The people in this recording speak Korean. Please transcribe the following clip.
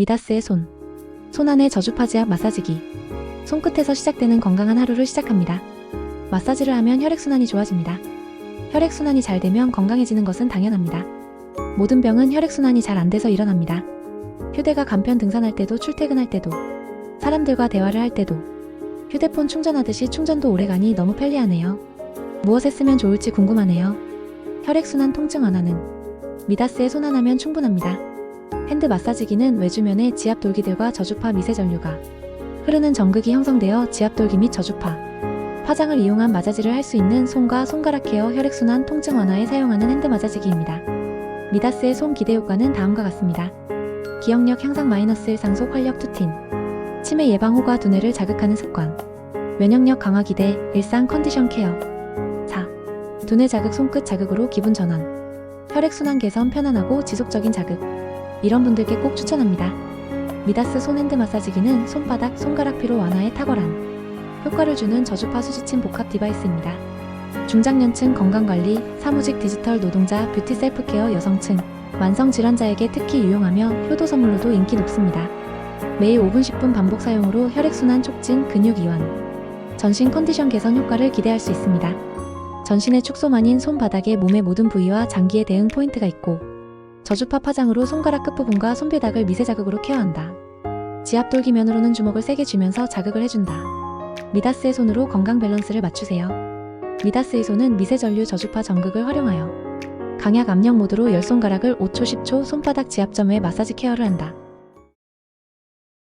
미다스의 손. 손 안의 저주 파 지압 마사지기. 손끝에서 시작되는 건강한 하루를 시작합니다. 마사지를 하면 혈액순환이 좋아집니다. 혈액순환이 잘 되면 건강해지는 것은 당연합니다. 모든 병은 혈액순환이 잘 안 돼서 일어납니다. 휴대가 간편 등산할 때도 출퇴근할 때도 사람들과 대화를 할 때도 휴대폰 충전하듯이 충전도 오래가니 너무 편리하네요. 무엇에 쓰면 좋을지 궁금하네요. 혈액순환 통증 완화는 미다스에 손 하나면 충분합니다. 핸드 마사지기는 외주면에 지압돌기들과 저주파 미세전류가 흐르는 전극이 형성되어 지압돌기 및 저주파, 파장을 이용한 마사지를 할 수 있는 손과 손가락 케어 혈액순환 통증 완화에 사용하는 핸드 마사지기입니다. 미다스의 손 기대 효과는 다음과 같습니다. 기억력 향상 마이너스 1 상속 활력 투틴 치매 예방 호과 두뇌를 자극하는 습관 면역력 강화 기대 일상 컨디션 케어 4. 두뇌 자극 손끝 자극으로 기분 전환 혈액순환 개선 편안하고 지속적인 자극 이런 분들께 꼭 추천합니다. 미다스 손 핸드 마사지기는 손바닥, 손가락 피로 완화에 탁월한 효과를 주는 저주파 수지침 복합 디바이스입니다. 중장년층 건강관리, 사무직 디지털 노동자, 뷰티 셀프케어 여성층, 만성 질환자에게 특히 유용하며 효도 선물로도 인기 높습니다. 매일 5분 10분 반복 사용으로 혈액순환 촉진, 근육 이완, 전신 컨디션 개선 효과를 기대할 수 있습니다. 전신의 축소만인 손바닥에 몸의 모든 부위와 장기에 대응 포인트가 있고 저주파 파장으로 손가락 끝부분과 손바닥을 미세 자극으로 케어한다. 지압돌기 면으로는 주먹을 세게 쥐면서 자극을 해준다. 미다스의 손으로 건강 밸런스를 맞추세요. 미다스의 손은 미세 전류 저주파 전극을 활용하여 강약 압력 모드로 열 손가락을 5초 10초 손바닥 지압점에 마사지 케어를 한다.